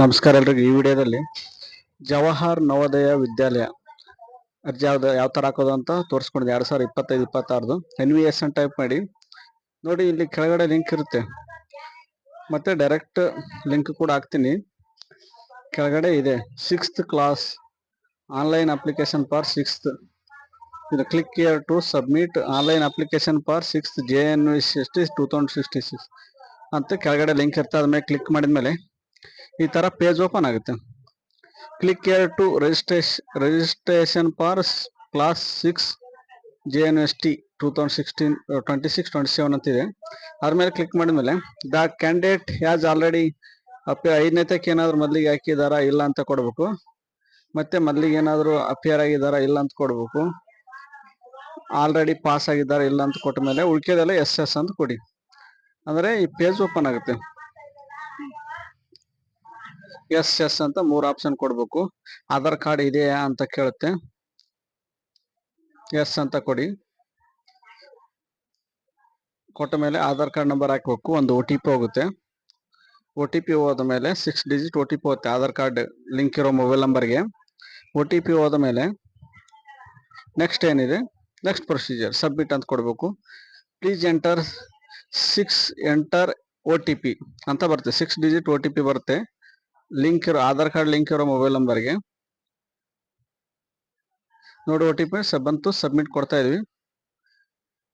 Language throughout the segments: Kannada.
ನಮಸ್ಕಾರ ಎಲ್ರಿಗೂ ಈ ವಿಡಿಯೋದಲ್ಲಿ ಜವಾಹರ್ ನವೋದಯ ವಿದ್ಯಾಲಯ. ಅರ್ಜಿ ಯಾವ್ದು, ಯಾವ ಥರ ಹಾಕೋದು ಅಂತ ತೋರಿಸ್ಕೊಂಡಿದ್ದೆ, ಎರಡು ಸಾವಿರದ ಇಪ್ಪತ್ತೈದು, ಇಪ್ಪತ್ತಾರದು. ಎನ್ ವಿ ಎಸ್ ಅಂತ ಟೈಪ್ ಮಾಡಿ. ನೋಡಿ, ಇಲ್ಲಿ ಕೆಳಗಡೆ ಲಿಂಕ್ ಇರುತ್ತೆ. ಮತ್ತೆ ಡೈರೆಕ್ಟ್ ಲಿಂಕ್ ಕೂಡ ಹಾಕ್ತೀನಿ. ಕೆಳಗಡೆ ಇದೆ sixth class online application for sixth ಇದು click here to submit online application for sixth J N V sixty two thousand sixty six ಅಂತ ಕೆಳಗಡೆ ಲಿಂಕ್ ಇರ್ತದೆ, ಅದ್ಮೇಲೆ ಕ್ಲಿಕ್ ಮಾಡಿದ್ಮೇಲೆ ಈ ತರ ಪೇಜ್ ಓಪನ್ ಆಗುತ್ತೆ. Click here to registration registration for class six J N S T two thousand sixteen twenty six twenty seven ಅಂತಿದೆ ಅದ್ರ ಮೇಲೆ ಕ್ಲಿಕ್ ಮಾಡಿದ್ಮೇಲೆ ದ ಕ್ಯಾಂಡಿಡೇಟ್ ಹ್ಯಾಸ್ ಆಲ್ರೆಡಿ ಅಪ್ಪ ಐದನೇತಕ್ಕೆ ಏನಾದರೂ ಮೊದಲಿಗೆ ಹಾಕಿದಾರಾ ಇಲ್ಲ ಅಂತ ಕೊಡಬೇಕು. ಮತ್ತೆ ಮೊದಲಿಗೆ ಏನಾದರೂ ಅಪಿಯರ್ ಆಗಿದ್ದಾರಾ ಇಲ್ಲ ಅಂತ ಕೊಡಬೇಕು. ಆಲ್ರೆಡಿ ಪಾಸ್ ಆಗಿದ್ದಾರೆ ಇಲ್ಲ ಅಂತ ಕೊಟ್ಟ ಮೇಲೆ ಉಳ್ಕೆದೆಲ್ಲ ಎಸ್ ಎಸ್ ಅಂತ ಕೊಡಿ. ಅಂದರೆ ಈ ಪೇಜ್ ಓಪನ್ ಆಗುತ್ತೆ. ಎಸ್ ಎಸ್ ಅಂತ ಮೂರ್ ಆಪ್ಷನ್ ಕೊಡ್ಬೇಕು. ಆಧಾರ್ ಕಾರ್ಡ್ ಇದೆಯಾ ಅಂತ ಕೇಳುತ್ತೆ. ಎಸ್ ಅಂತ ಕೊಡಿ. ಕೊಟ್ಟ ಮೇಲೆ ಆಧಾರ್ ಕಾರ್ಡ್ ನಂಬರ್ ಹಾಕಬೇಕು. ಒಂದು ಒ ಟಿ ಪಿ ಹೋಗುತ್ತೆ. ಒ ಟಿ ಪಿ ಹೋದ ಮೇಲೆ six digit O T P ಹೋಗುತ್ತೆ ಆಧಾರ್ ಕಾರ್ಡ್ ಲಿಂಕ್ ಇರೋ ಮೊಬೈಲ್ ನಂಬರ್ಗೆ ಒ ಟಿ ಪಿ ಹೋದ ಮೇಲೆ ನೆಕ್ಸ್ಟ್ ಏನಿದೆ? ನೆಕ್ಸ್ಟ್ ಪ್ರೊಸೀಜರ್ ಸಬ್ಮಿಟ್ ಅಂತ ಕೊಡಬೇಕು. Please enter six enter O T P ಅಂತ ಬರುತ್ತೆ. Six digit O T P ಬರುತ್ತೆ. ಲಿಂಕ್ ಇರೋ ಆಧಾರ್ ಕಾರ್ಡ್ ಲಿಂಕ್ ಇರೋ ಮೊಬೈಲ್ ನಂಬರ್ಗೆ. ನೋಡಿ ಒ ಟಿ ಪಿ ಬಂತು, ಸಬ್ಮಿಟ್ ಕೊಡ್ತಾ ಇದೀವಿ.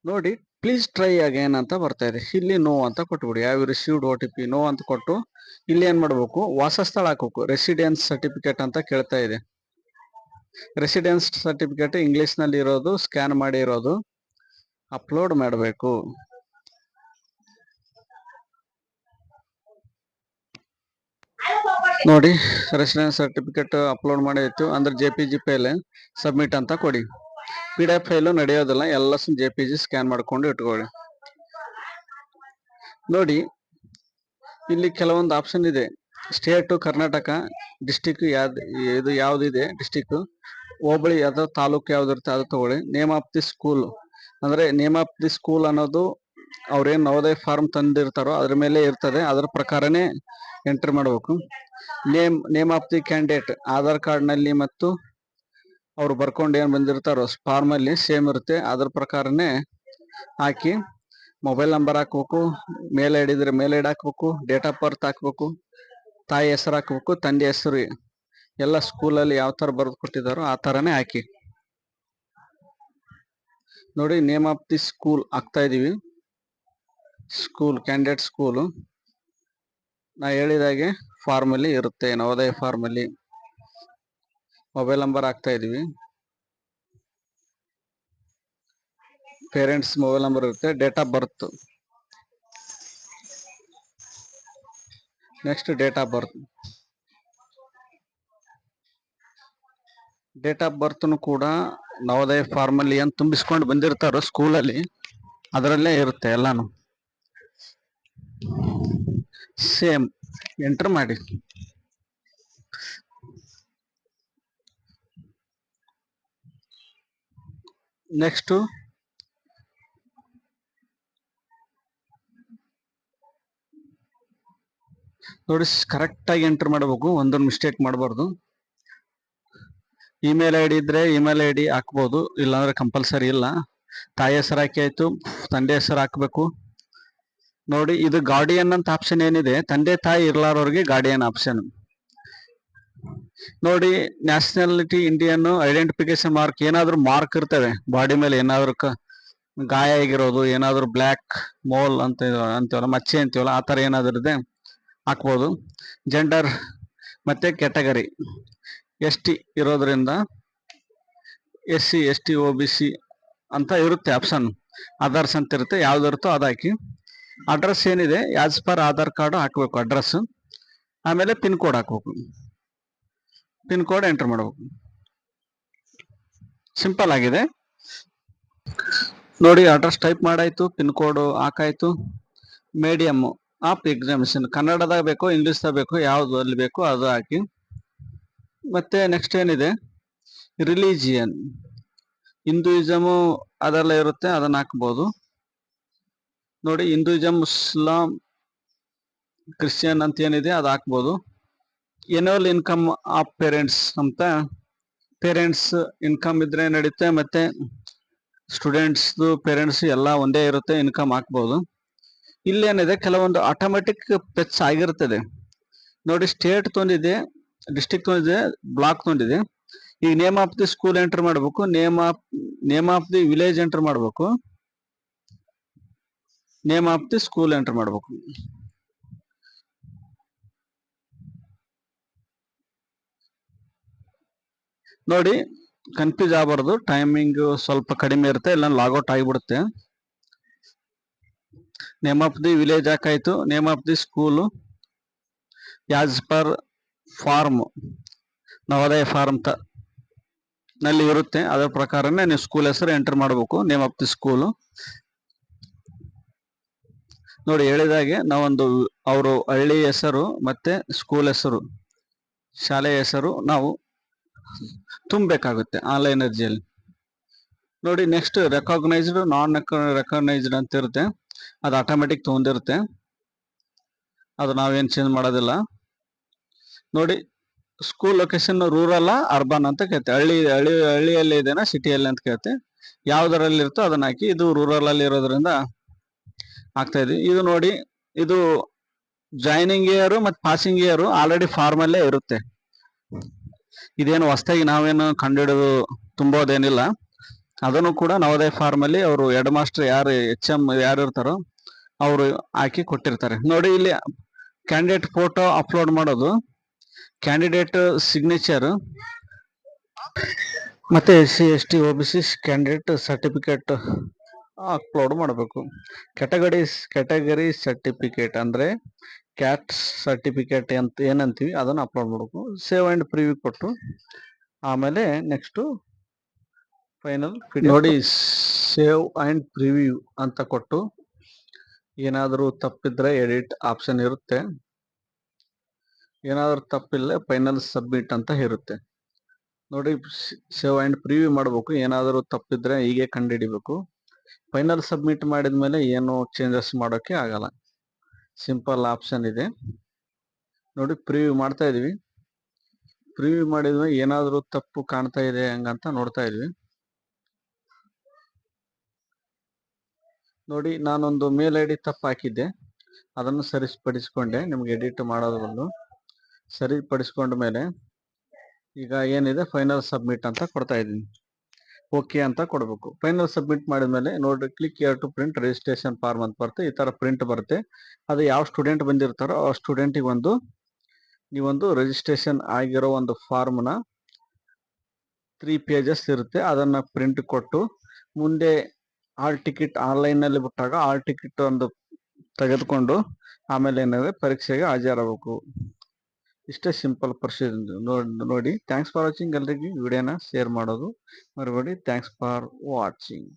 ನೋಡಿ ಪ್ಲೀಸ್ ಟ್ರೈ ಅಗೇನ್ ಅಂತ ಬರ್ತಾ ಇದೆ. ಇಲ್ಲಿ ನೋ ಅಂತ ಕೊಟ್ಬಿಡಿ. ಯಾವ received O T P no ಅಂತ ಕೊಟ್ಟು, ಇಲ್ಲಿ ಏನ್ ಮಾಡ್ಬೇಕು? ವಾಸಸ್ಥಳ ಹಾಕ್ಬೇಕು. ರೆಸಿಡೆನ್ಸ್ ಸರ್ಟಿಫಿಕೇಟ್ ಅಂತ ಕೇಳ್ತಾ ಇದೆ. ರೆಸಿಡೆನ್ಸ್ ಸರ್ಟಿಫಿಕೇಟ್ ಇಂಗ್ಲಿಷ್ನಲ್ಲಿ ಇರೋದು ಸ್ಕ್ಯಾನ್ ಮಾಡಿ ಇರೋದು ಅಪ್ಲೋಡ್ ಮಾಡಬೇಕು. ನೋಡಿ ರೆಸಿಡೆನ್ಸ್ ಸರ್ಟಿಫಿಕೇಟ್ ಅಪ್ಲೋಡ್ ಮಾಡಿ ಇತ್ತು ಅಂದ್ರೆ J P G file submit ಅಂತ ಕೊಡಿ. ಪಿ ಡಿ ಎಫ್ ಫೈಲು ನಡೆಯೋದಿಲ್ಲ. ಎಲ್ಲ ಜೆ ಪಿ ಜಿ ಸ್ಕ್ಯಾನ್ ಮಾಡ್ಕೊಂಡು ಇಟ್ಕೊಳ್ಳಿ. ನೋಡಿ, ಇಲ್ಲಿ ಕೆಲವೊಂದು ಆಪ್ಷನ್ ಇದೆ. ಸ್ಟೇಟ್ ಕರ್ನಾಟಕ ಡಿಸ್ಟಿಕ್ ಯಾವ್ದು ಇದು ಯಾವ್ದಿದೆ ಡಿಸ್ಟಿಕ್? ಹೋಬಳಿ ಯಾವ್ದು ತಾಲೂಕು ಯಾವ್ದು ಇರುತ್ತೆ ಅದು ತಗೊಳ್ಳಿ. Name of the school. ಅಂದ್ರೆ ನೇಮ್ ಆಫ್ ದಿ ಸ್ಕೂಲ್ ಅನ್ನೋದು ಅವ್ರೇನ್ ನವೋದಯ ಫಾರ್ಮ್ ತಂದಿರ್ತಾರೋ ಅದ್ರ ಮೇಲೆ ಇರ್ತದೆ. ಅದ್ರ ಪ್ರಕಾರನೇ ಎಂಟ್ರಿ ಮಾಡಬೇಕು. Name name of the candidate Aadhaar ಕಾರ್ಡ್ನಲ್ಲಿ ಮತ್ತು ಅವ್ರು ಬರ್ಕೊಂಡು ಏನು ಬಂದಿರ್ತಾರೋ ಫಾರ್ಮ್ ಅಲ್ಲಿ ಸೇಮ್ ಇರುತ್ತೆ. ಅದ್ರ ಪ್ರಕಾರನೇ ಹಾಕಿ ಮೊಬೈಲ್ ನಂಬರ್ ಹಾಕ್ಬೇಕು ಮೇಲ್ ಐಡಿ ಇದ್ರೆ ಮೇಲ್ ಐಡಿ ಹಾಕ್ಬೇಕು ಡೇಟ್ ಆಫ್ ಬರ್ತ್ ಹಾಕ್ಬೇಕು, ತಾಯಿ ಹೆಸರು ಹಾಕ್ಬೇಕು, ತಂದೆ ಹೆಸರು, ಎಲ್ಲ ಸ್ಕೂಲಲ್ಲಿ ಯಾವ ತರ ಬರೆದು ಕೊಟ್ಟಿದಾರೋ ಆ ತರನೇ ಹಾಕಿ. ನೋಡಿ, ನೇಮ್ ಆಫ್ ದಿ ಸ್ಕೂಲ್ ಹಾಕ್ತಾ ಇದೀವಿ. ಸ್ಕೂಲ್ ಕ್ಯಾಂಡಿಡೇಟ್ ಸ್ಕೂಲು ನಾ ಹೇಳಿದಾಗೆ ಫಾರ್ಮ್ ಅಲ್ಲಿ ಇರುತ್ತೆ ನವೋದಯ ಫಾರ್ಮ್ ಅಲ್ಲಿ ಮೊಬೈಲ್ ನಂಬರ್ ಹಾಕ್ತಾ ಇದೀವಿ. ಪೇರೆಂಟ್ಸ್ ಮೊಬೈಲ್ ನಂಬರ್ ಇರುತ್ತೆ date of birth next date of birth date of ಬರ್ತ್ನು ಕೂಡ ನವೋದಯ ಫಾರ್ಮ್ ಅಲ್ಲಿ ಏನ್ ತುಂಬಿಸ್ಕೊಂಡು ಬಂದಿರ್ತಾರೋ ಸ್ಕೂಲಲ್ಲಿ ಅದರಲ್ಲೇ ಇರುತ್ತೆ ಎಲ್ಲಾನು. ಸೇಮ್ ಎಂಟರ್ ಮಾಡಿ. ನೆಕ್ಸ್ಟು ನೋಡಿ ಕರೆಕ್ಟಾಗಿ ಎಂಟರ್ ಮಾಡಬೇಕು. ಒಂದೊಂದು ಮಿಸ್ಟೇಕ್ ಮಾಡಬಾರ್ದು. ಇಮೇಲ್ ಐ ಡಿ ಇದ್ರೆ ಇಮೇಲ್ ಐ ಡಿ ಹಾಕ್ಬೋದು. ಇಲ್ಲಾಂದ್ರೆ ಕಂಪಲ್ಸರಿ ಇಲ್ಲ. ತಾಯಿ ಹೆಸರು ಹಾಕಿ ಆಯ್ತು. ತಂದೆ ಹೆಸರು ಹಾಕ್ಬೇಕು. ನೋಡಿ, ಇದು ಗಾರ್ಡಿಯನ್ ಅಂತ ಆಪ್ಷನ್ ಏನಿದೆ, ತಂದೆ ತಾಯಿ ಇರ್ಲಾರವ್ರಿಗೆ ಗಾರ್ಡಿಯನ್ ಆಪ್ಷನ್ ನೋಡಿ ನ್ಯಾಷನಾಲಿಟಿ ಇಂಡಿಯನ್ ಐಡೆಂಟಿಫಿಕೇಶನ್ ಮಾರ್ಕ್ ಏನಾದರೂ ಮಾರ್ಕ್ ಇರ್ತವೆ ಬಾಡಿ ಮೇಲೆ ಏನಾದ್ರು ಗಾಯ ಆಗಿರೋದು, ಏನಾದ್ರು ಬ್ಲ್ಯಾಕ್ ಮೋಲ್ ಅಂತ ಅಂತೀವಲ್ಲ, ಮಚ್ಚೆ ಅಂತೀವಲ್ಲ, ಆ ಥರ ಏನಾದ್ರು ಇದೆ, ಹಾಕ್ಬೋದು. ಜೆಂಡರ್ ಮತ್ತೆ ಕ್ಯಾಟಗರಿ ಎಸ್ ಟಿ ಇರೋದ್ರಿಂದ S C, S T O B, C ಅಂತ ಇರುತ್ತೆ ಆಪ್ಷನ್ ಅದರ್ಸ್ ಅಂತ ಇರುತ್ತೆ, ಯಾವ್ದು ಇರುತ್ತೋ ಅದು ಹಾಕಿ. ಅಡ್ರೆಸ್ ಏನಿದೆ ಆಸ್ ಪರ್ ಆಧಾರ್ ಕಾರ್ಡ್ ಹಾಕಬೇಕು ಅಡ್ರೆಸ್ ಆಮೇಲೆ ಪಿನ್ ಕೋಡ್ ಹಾಕಬೇಕು. ಪಿನ್ ಕೋಡ್ ಎಂಟರ್ ಮಾಡಬೇಕು. ಸಿಂಪಲ್ ಆಗಿದೆ. ನೋಡಿ ಅಡ್ರೆಸ್ ಟೈಪ್ ಮಾಡಾಯ್ತು ಪಿನ್ ಕೋಡ್ ಹಾಕಾಯ್ತು. ಮೀಡಿಯಮ್ ಆಫ್ ಎಕ್ಸಾಮಿನೇಷನ್ ಕನ್ನಡದಾಗ ಬೇಕು ಇಂಗ್ಲೀಷ್ದಾಗ ಬೇಕು, ಯಾವ್ದು ಅಲ್ಲಿ ಬೇಕು ಅದು ಹಾಕಿ. ಮತ್ತೆ ನೆಕ್ಸ್ಟ್ ಏನಿದೆ? ರಿಲಿಜಿಯನ್ ಹಿಂದೂಯಿಸಮು ಅದೆಲ್ಲ ಇರುತ್ತೆ, ಅದನ್ನ ಹಾಕ್ಬೋದು. ನೋಡಿ ಹಿಂದೂಜಮ್ ಮುಸ್ಲಾಂ ಕ್ರಿಶ್ಚಿಯನ್ ಅಂತ ಏನಿದೆ ಅದು ಹಾಕ್ಬೋದು. ಎನ್ಯುವಲ್ ಇನ್ಕಮ್ ಆಫ್ ಪೇರೆಂಟ್ಸ್ ಅಂತ. ಪೇರೆಂಟ್ಸ್ ಇನ್ಕಮ್ ಇದ್ರೆ ನಡೀತೆ, ಮತ್ತೆ ಸ್ಟೂಡೆಂಟ್ಸ್ ಪೇರೆಂಟ್ಸ್ ಎಲ್ಲ ಒಂದೇ ಇರುತ್ತೆ ಇನ್ಕಮ್ ಹಾಕ್ಬೋದು. ಇಲ್ಲೇನಿದೆ ಕೆಲವೊಂದು ಆಟೋಮೆಟಿಕ್ ಪೆಚ್ ಆಗಿರುತ್ತದೆ ನೋಡಿ ಸ್ಟೇಟ್ ತೊಂದಿದೆ ಡಿಸ್ಟಿಕ್ ತೊಂದಿದೆ ಬ್ಲಾಕ್ ತೊಂದಿದೆ ಈಗ name of the school enter ಮಾಡಬೇಕು name of name of the village enter ಮಾಡಬೇಕು. Name of the school enter ಮಾಡಬೇಕು. ನೋಡಿ ಕನ್ಫ್ಯೂಸ್ ಆಗಬಾರ್ದು. ಟೈಮಿಂಗ್ ಸ್ವಲ್ಪ ಕಡಿಮೆ ಇರುತ್ತೆ ಇಲ್ಲ ಲಾಗೌಟ್ ಆಗಿಬಿಡುತ್ತೆ. Name of the village ಹಾಕಾಯ್ತು. Name of the school as per form Navodaya form ತ ನಲ್ಲಿ ಇರುತ್ತೆ. ಅದರ ಪ್ರಕಾರನೇ ನೀವು ಸ್ಕೂಲ್ ಹೆಸರು ಎಂಟರ್ ಮಾಡಬೇಕು. ನೇಮ್ ಆಫ್ ದಿ ಸ್ಕೂಲು ನೋಡಿ ಹೇಳಿದಾಗೆ ನಾವೊಂದು ಅವರು ಹಳ್ಳಿ ಹೆಸರು ಮತ್ತೆ ಸ್ಕೂಲ್ ಹೆಸರು ಶಾಲೆಯ ಹೆಸರು ನಾವು ತುಂಬಬೇಕಾಗುತ್ತೆ ಆನ್ಲೈನ್ ಅರ್ಜಿಯಲ್ಲಿ. ನೋಡಿ ನೆಕ್ಸ್ಟ್ ರೆಕಾಗ್ನೈಸ್ಡ್ ನಾನ್ ರೆಕಾಗ್ನೈಸ್ಡ್ ಅಂತ ಇರುತ್ತೆ ಅದು ಆಟೋಮೆಟಿಕ್ ತೊಗೊಂಡಿರುತ್ತೆ. ಅದು ನಾವೇನು ಚೇಂಜ್ ಮಾಡೋದಿಲ್ಲ. ನೋಡಿ ಸ್ಕೂಲ್ ಲೊಕೇಶನ್ ರೂರಲ್ಲ ಅರ್ಬನ್ ಅಂತ ಕೇಳ್ತೆ. ಹಳ್ಳಿ ಹಳ್ಳಿ, ಹಳ್ಳಿಯಲ್ಲಿ ಇದೆನಾ? ಸಿಟಿಯಲ್ಲಿ ಅಂತ ಕೇಳ್ತೆ. ಯಾವ್ದರಲ್ಲಿ ಇರುತ್ತೋ ಅದನ್ನ ಹಾಕಿ ಇದು ರೂರಲ್ ಅಲ್ಲಿ ಇರೋದ್ರಿಂದ ಆಗ್ತಾ ಇದೆ. ಇದು ನೋಡಿ, ಇದು ಜಾಯ್ನಿಂಗ್ ಇಯರ್ ಮತ್ತು ಪಾಸಿಂಗ್ ಇಯರ್ ಆಲ್ರೆಡಿ ಫಾರ್ಮಲ್ಲೇ ಇರುತ್ತೆ. ಇದೇನು ಹೊಸದಾಗಿ ನಾವೇನು ಕಂಡುಹಿಡಿದು ತುಂಬೋದೇನಿಲ್ಲ. ಅದನ್ನು ಕೂಡ ನವೋದಯ ಫಾರ್ಮಲ್ಲಿ ಅವರು ಹೆಡ್ ಮಾಸ್ಟರ್ ಯಾರು ಎಚ್ ಎಂ ಯಾರು ಇರ್ತಾರೋ ಅವರು ಹಾಕಿ ಕೊಟ್ಟಿರ್ತಾರೆ. ನೋಡಿ ಇಲ್ಲಿ ಕ್ಯಾಂಡಿಡೇಟ್ ಫೋಟೋ ಅಪ್ಲೋಡ್ ಮಾಡೋದು. ಕ್ಯಾಂಡಿಡೇಟ್ ಸಿಗ್ನೇಚರ್ ಮತ್ತೆ S C S T O B C candidate certificate upload ಮಾಡಬೇಕು. ಕ್ಯಾಟಗರೀಸ್ ಕ್ಯಾಟಗರಿ ಸರ್ಟಿಫಿಕೇಟ್ ಅಂದರೆ ಕ್ಯಾಟ್ ಸರ್ಟಿಫಿಕೇಟ್ ಅಂತ ಏನಂತೀವಿ ಅದನ್ನ ಅಪ್ಲೋಡ್ ಮಾಡಬೇಕು. ಸೇವ್ ಆ್ಯಂಡ್ ಪ್ರಿವ್ಯೂ ಕೊಟ್ಟು ಆಮೇಲೆ ನೆಕ್ಸ್ಟು ಫೈನಲ್ ನೋಡಿ ಸೇವ್ ಆ್ಯಂಡ್ ಪ್ರಿವ್ಯೂ ಅಂತ ಕೊಟ್ಟು ಏನಾದರೂ ತಪ್ಪಿದ್ರೆ ಎಡಿಟ್ ಆಪ್ಷನ್ ಇರುತ್ತೆ. ಏನಾದರೂ ತಪ್ಪಿಲ್ಲ ಫೈನಲ್ ಸಬ್ಮಿಟ್ ಅಂತ ಇರುತ್ತೆ. ನೋಡಿ ಸೇವ್ ಆ್ಯಂಡ್ ಪ್ರಿವ್ಯೂ ಮಾಡಬೇಕು. ಏನಾದರೂ ತಪ್ಪಿದ್ರೆ ಹೀಗೆ ಕಂಡುಹಿಡಿಬೇಕು. ಫೈನಲ್ ಸಬ್ಮಿಟ್ ಮಾಡಿದ ಮೇಲೆ ಏನು ಚೇಂಜಸ್ ಮಾಡೋಕ್ಕೆ ಆಗಲ್ಲ. ಸಿಂಪಲ್ ಆಪ್ಷನ್ ಇದೆ. ನೋಡಿ ಪ್ರಿವ್ಯೂ ಮಾಡ್ತಾ ಇದ್ವಿ. ಪ್ರಿವ್ಯೂ ಮಾಡಿದ್ಮೇಲೆ ಏನಾದರೂ ತಪ್ಪು ಕಾಣ್ತಾ ಇದೆ ಹಂಗಂತ ನೋಡ್ತಾ ಇದ್ವಿ. ನೋಡಿ, ನಾನೊಂದು ಮೇಲ್ ಐ ಡಿ ತಪ್ಪು ಹಾಕಿದ್ದೆ. ಅದನ್ನು ಸರಿಪಡಿಸ್ಕೊಂಡೆ. ನಿಮ್ಗೆ ಎಡಿಟ್ ಮಾಡೋದು ಬಂದು ಸರಿಪಡಿಸ್ಕೊಂಡ ಮೇಲೆ ಈಗ ಏನಿದೆ? ಫೈನಲ್ ಸಬ್ಮಿಟ್ ಅಂತ ಕೊಡ್ತಾ ಇದ್ದೀನಿ ಓಕೆ ಅಂತ ಕೊಡಬೇಕು. ಫೈನಲ್ ಸಬ್ಮಿಟ್ ಮಾಡಿದ ಮೇಲೆ ನೋಡಿ click here to print registration form ಅಂತ ಬರುತ್ತೆ. ಈ ತರ ಪ್ರಿಂಟ್ ಬರುತ್ತೆ. ಅದು ಯಾವ ಸ್ಟೂಡೆಂಟ್ ಬಂದಿರ್ತಾರೋ ಆ ಸ್ಟೂಡೆಂಟಿಗೆ ಒಂದು ನೀವೊಂದು ರಿಜಿಸ್ಟ್ರೇಷನ್ ಆಗಿರೋ ಒಂದು ಫಾರ್ಮ್ನ ತ್ರೀ ಪೇಜಸ್ ಇರುತ್ತೆ. ಅದನ್ನ ಪ್ರಿಂಟ್ ಕೊಟ್ಟು ಮುಂದೆ ಆಲ್ ಟಿಕೆಟ್ ಆನ್ಲೈನಲ್ಲಿ ಬಿಟ್ಟಾಗ ಆಲ್ ಟಿಕೆಟ್ ಒಂದು ತೆಗೆದುಕೊಂಡು ಆಮೇಲೆ ಏನಾದ್ರೆ ಪರೀಕ್ಷೆಗೆ ಹಾಜರಾಗಬೇಕು. ಇಷ್ಟೇ ಸಿಂಪಲ್ ಪ್ರೊಸೀಜರ್ ನೋಡಿ ಥ್ಯಾಂಕ್ಸ್ ಫಾರ್ ವಾಚಿಂಗ್ ಎಲ್ರಿಗೂ. ವಿಡಿಯೋನ ಶೇರ್ ಮಾಡೋದು ಮರಿಬೇಡಿ. Thanks for watching